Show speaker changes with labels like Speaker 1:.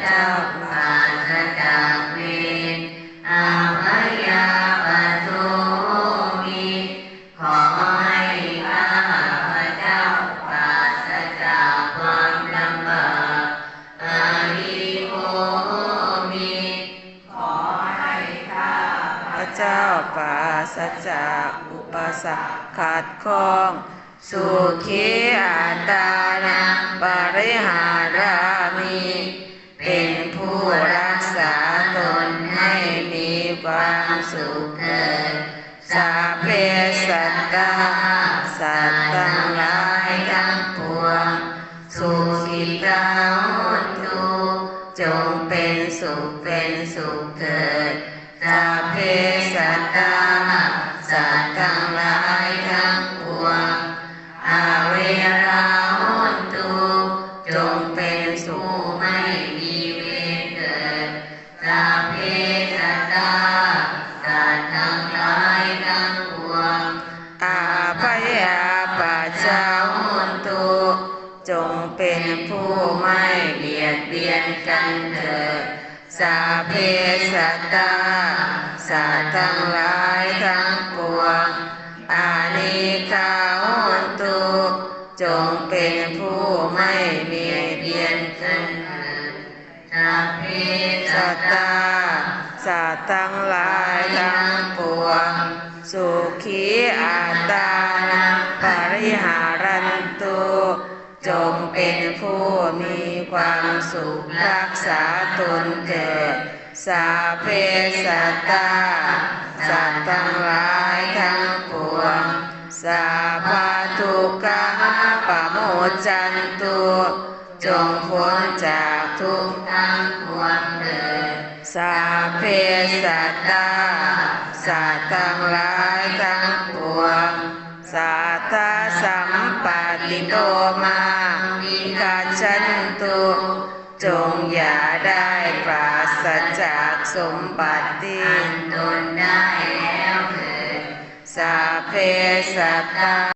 Speaker 1: เจ้าปราศจากเวรอาพยาปโทมีขอให้พระเจ้าปราศจากความลำบากอาริโอมีขอให้
Speaker 2: พระเจ้าปราศจากอุปสรรคขัดข้อง สุขีอัตตานังปริหารามี เป็นผู้รักษาตนให้มีความสุขเกิดสาเพสัตตาสัตว์ทั้งหลายทั้งปวงสุขิตาหุนตุจงเป็นสุขเป็นสุขเถิดสาเพสัตตาสัตว์ทั้งหลาย จงเป็นผู้ไม่เบียดเบียนกันเถิดสาเพสัตตาสัตว์ทั้งหลายทั้งปวงอานิคาหุนตุจงเป็นผู้ไม่เบียดเบียนกันเถิด
Speaker 1: สัพเพสัตา
Speaker 2: ตาสัตว์ทั้งหลายทั้งปวงสุขีอัตตา จงเป็นผู้มีความสุขรักษาตนเกิดสาเพสัตตาสัตว์ทั้งหลายทั้งปวงสาพาทุกขะปะโมจจันตุจงพ้นจากทุกข์
Speaker 1: ทั้งปวงเถิด
Speaker 2: สาเพสัตตาสัตว์ทั้งหลายทั้งปวงสัตตา สัมปติโตมาวิกาชันตุจงอย่าได้ปราศจากสมบัติที่
Speaker 1: อันตนได้แล้วเถิด
Speaker 2: สาเพสัตตา